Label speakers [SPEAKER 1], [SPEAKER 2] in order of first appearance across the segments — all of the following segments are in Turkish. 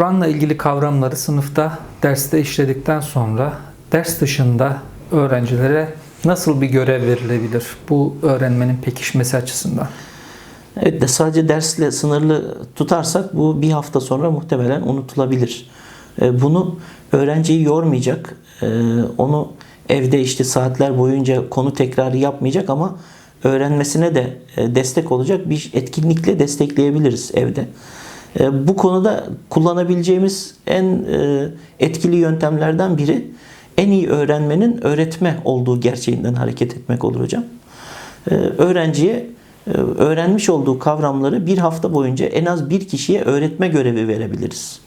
[SPEAKER 1] Kur'an'la ilgili kavramları sınıfta derste işledikten sonra ders dışında öğrencilere nasıl bir görev verilebilir bu öğrenmenin pekişmesi açısından?
[SPEAKER 2] Evet de sadece dersle sınırlı tutarsak bu bir hafta sonra muhtemelen unutulabilir. E, Bunu öğrenciyi yormayacak, e, onu evde işte saatler boyunca konu tekrarı yapmayacak ama öğrenmesine de e, destek olacak bir etkinlikle destekleyebiliriz evde. E, Bu konuda kullanabileceğimiz en e, etkili yöntemlerden biri en iyi öğrenmenin öğretme olduğu gerçeğinden hareket etmek olur hocam. Ee, öğrenciye e, öğrenmiş olduğu kavramları bir hafta boyunca en az bir kişiye öğretme görevi verebiliriz.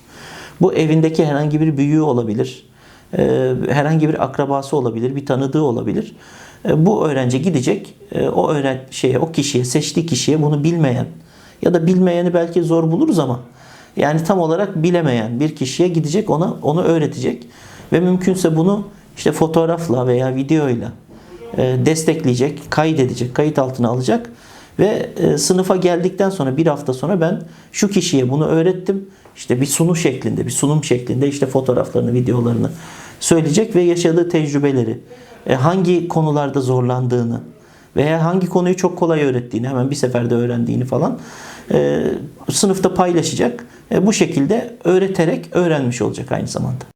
[SPEAKER 2] Bu evindeki herhangi bir büyüğü olabilir, e, herhangi bir akrabası olabilir, bir tanıdığı olabilir. E, Bu öğrenci gidecek, e, o öğren şeye, o kişiye, seçtiği kişiye bunu bilmeyen ya da bilmeyeni belki zor buluruz ama yani tam olarak bilemeyen bir kişiye gidecek ona onu öğretecek ve mümkünse bunu işte fotoğrafla veya videoyla e, destekleyecek, kaydedecek, kayıt altına alacak ve e, sınıfa geldikten sonra bir hafta sonra ben şu kişiye bunu öğrettim. İşte bir sunu şeklinde, bir sunum şeklinde işte fotoğraflarını, videolarını söyleyecek ve yaşadığı tecrübeleri, e, hangi konularda zorlandığını veya hangi konuyu çok kolay öğrettiğini, hemen bir seferde öğrendiğini falan e, sınıfta paylaşacak. E, bu şekilde öğreterek öğrenmiş olacak aynı zamanda.